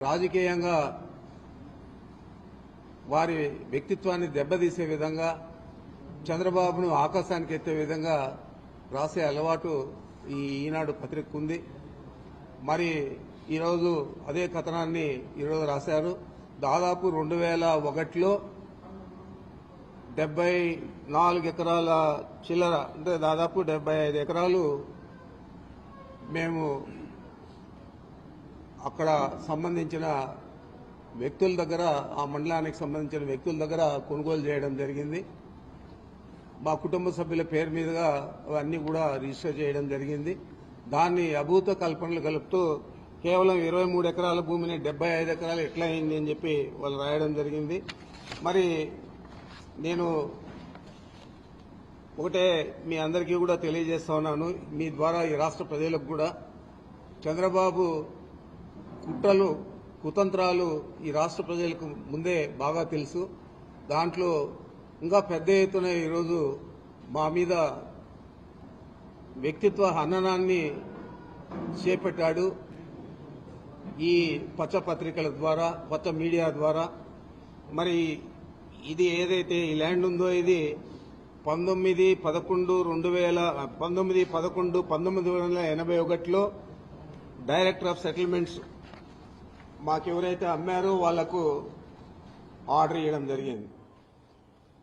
రాజకీయంగా వారి వ్యక్తిత్వాన్ని దెబ్బతీసే విధంగా చంద్రబాబును ఆకాశానికి ఎత్తే విధంగా రాసే అలవాటు ఈ ఈనాడు పత్రిక ఉంది. మరి ఈరోజు అదే కథనాన్ని ఈరోజు రాశారు. దాదాపు రెండు వేల ఒకటిలో డెబ్బై నాలుగు ఎకరాల చిల్లర అంటే దాదాపు డెబ్బై ఐదు ఎకరాలు మేము అక్కడ సంబంధించిన వ్యక్తుల దగ్గర ఆ మండలానికి సంబంధించిన వ్యక్తుల దగ్గర కొనుగోలు చేయడం జరిగింది. మా కుటుంబ సభ్యుల పేరు మీదుగా అవన్నీ కూడా రిజిస్టర్ చేయడం జరిగింది. దాన్ని అభూత కల్పనలు కలుపుతూ కేవలం ఇరవై మూడు ఎకరాల భూమిని డెబ్బై ఐదు ఎకరాలు ఎట్లా అయింది అని చెప్పి వాళ్ళు రాయడం జరిగింది. మరి నేను ఒకటే మీ అందరికీ కూడా తెలియజేస్తా ఉన్నాను. మీ ద్వారా ఈ రాష్ట్ర ప్రజలకు కూడా చంద్రబాబు కుట్రలు కుతంత్రాలు ఈ రాష్ట్ర ప్రజలకు ముందే బాగా తెలుసు. దాంట్లో ఇంకా పెద్ద ఎత్తున ఈరోజు మా మీద వ్యక్తిత్వ హననాన్ని చేపట్టాడు ఈ పచ్చ పత్రికల ద్వారా పచ్చ మీడియా ద్వారా. మరి ఇది ఏదైతే ఈ ల్యాండ్ ఉందో ఇది పంతొమ్మిది పదకొండు రెండు వేల పంతొమ్మిది పదకొండు పంతొమ్మిది వందల ఎనభై ఒకటిలో డైరెక్టర్ ఆఫ్ సెటిల్మెంట్స్ మాకెవరైతే అమ్మారో వాళ్ళకు ఆర్డర్ ఇవ్వడం జరిగింది.